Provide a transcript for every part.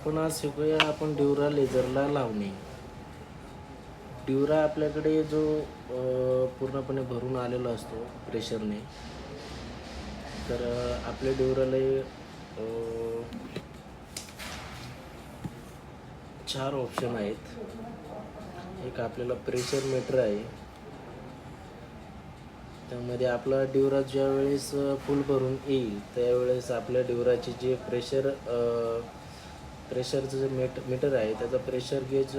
आपण आज शिकूया आपण ड्युरा लेझरला लावणे. ड्युरा आपल्याकडे जो पूर्णपणे भरून आलेला असतो प्रेशरने. तर आपल्या ड्युराला चार ऑप्शन आहेत. एक आपल्याला प्रेशर मीटर आहे. त्यामध्ये आपला ड्युरा ज्यावेळेस फुल भरून येईल त्यावेळेस आपल्या ड्युराचे जे प्रेशर प्रेशरचं जे मीट मीटर आहे त्याचा प्रेशर गेज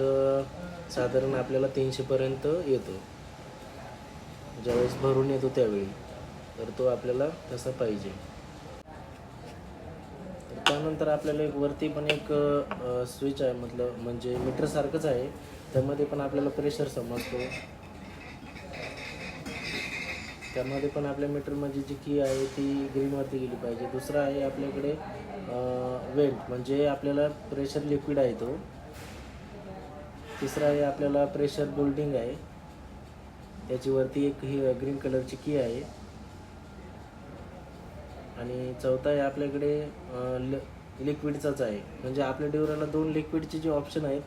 साधारण आपल्याला तीनशेपर्यंत येतो. ज्यावेळेस भरून येतो त्यावेळी. तर तो आपल्याला तसा पाहिजे. तर त्यानंतर आपल्याला एक वरती पण एक स्विच आहे म्हटलं म्हणजे मीटरसारखंच आहे. त्यामध्ये पण आपल्याला प्रेशर समजतो. त्यामध्ये पण आपल्या मीटरमध्ये जी की आहे ती ग्रीनवरती गेली पाहिजे. दुसरं आहे आपल्याकडे वेंट म्हणजे आपल्याला प्रेशर लिक्विड आहे तो. तिसरा आहे आपल्याला प्रेशर बोल्डिंग आहे. त्याच्यावरती एक ही ग्रीन कलरची की आहे. आणि चौथा आहे आपल्याकडे लिक्विडचाच आहे. म्हणजे आपल्या ड्युराला दोन लिक्विडचे जे ऑप्शन आहेत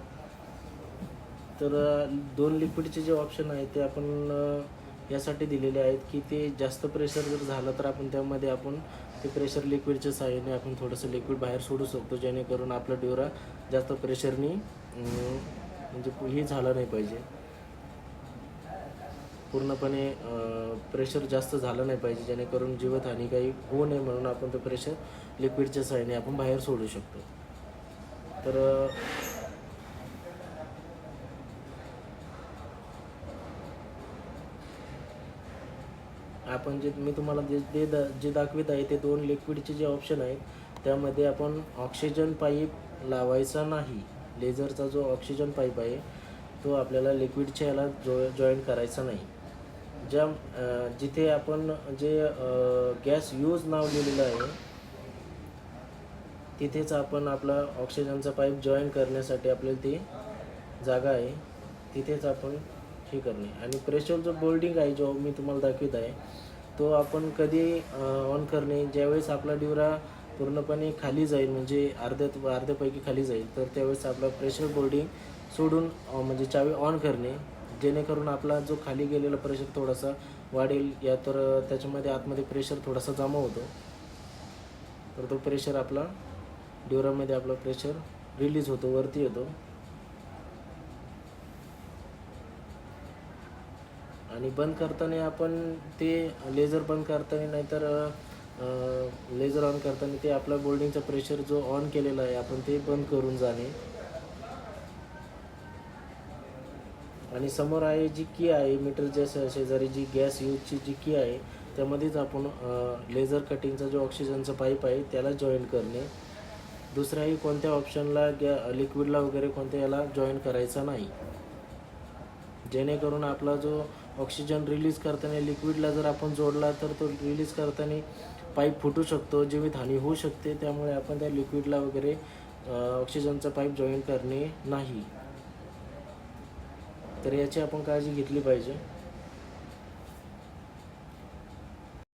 तर दोन लिक्विडचे जे ऑप्शन आहेत ते आपण यासाठी दिलेले आहेत की ते जास्त प्रेशर जर झालं तर आपण त्यामध्ये आपण ते प्रेशर लिक्विडच्या साहाय्याने आपण थोडंसं लिक्विड बाहेर सोडू शकतो जेणेकरून आपला ड्युरा जास्त प्रेशरनी म्हणजे हे झालं नाही पाहिजे. पूर्णपणे प्रेशर जास्त झालं नाही पाहिजे जेणेकरून जीवतहानी काही होऊ नये म्हणून आपण ते प्रेशर लिक्विडच्या साहाय्याने आपण बाहेर सोडू शकतो. तर आपण जे मी तुम्हाला जे जे दा जे दाखवित आहे ते दोन लिक्विडचे जे ऑप्शन आहेत त्यामध्ये आपण ऑक्सिजन पाईप लावायचा नाही. लेझरचा जो ऑक्सिजन पाईप आहे तो आपल्याला लिक्विडच्या याला जो जॉईन करायचा नाही. ज्या जिथे आपण जे गॅस यूज नाव लिहिलेलं आहे तिथेच आपण आपला ऑक्सिजनचा पाईप जॉईन करण्यासाठी आपल्याला ती जागा आहे. तिथेच आपण हे करणे. आणि प्रेशर जो बोल्डिंग आहे जो मी तुम्हाला दाखवित आहे तो आपण कधी ऑन करणे. ज्यावेळेस आपला डिवरा पूर्णपणे खाली जाईल म्हणजे अर्ध्यात अर्ध्यापैकी खाली जाईल तर त्यावेळेस आपला प्रेशर बोल्डिंग सोडून म्हणजे चावी ऑन करणे. जेणेकरून आपला जो खाली गेलेला प्रेशर थोडासा वाढेल या तर त्याच्यामध्ये आतमध्ये प्रेशर थोडासा जमा होतो. तर तो प्रेशर आपला ड्युरामध्ये आपला प्रेशर रिलीज होतो वरती येतो. आणि बंद करताना आपण ते लेझर बंद करताना नाहीतर लेझर ऑन करताना ते आपला बोल्डिंगचा प्रेशर जो ऑन केलेला आहे आपण ते बंद करून जाणे. आणि समोर आहे जी की आहे मीटरच्या शे- शेजारी जी गॅस यूजची जी की आहे त्यामध्येच आपण लेझर कटिंगचा जो ऑक्सिजनचा पाईप आहे त्याला जॉईन करणे. दुसऱ्याही कोणत्या ऑप्शनला गॅ लिक्विडला वगैरे कोणत्या याला जॉईन करायचा नाही. जेणेकरून आपला जो ऑक्सिजन रिलीज करताना लिक्विडला जर आपण जोडला तर तो रिलीज करताना पाईप फुटू शकतो जीवितहानी होऊ शकते. त्यामुळे आपण त्या लिक्विडला वगैरे ऑक्सिजनचा पाईप जॉईन करणे नाही. तर याची आपण काळजी घेतली पाहिजे.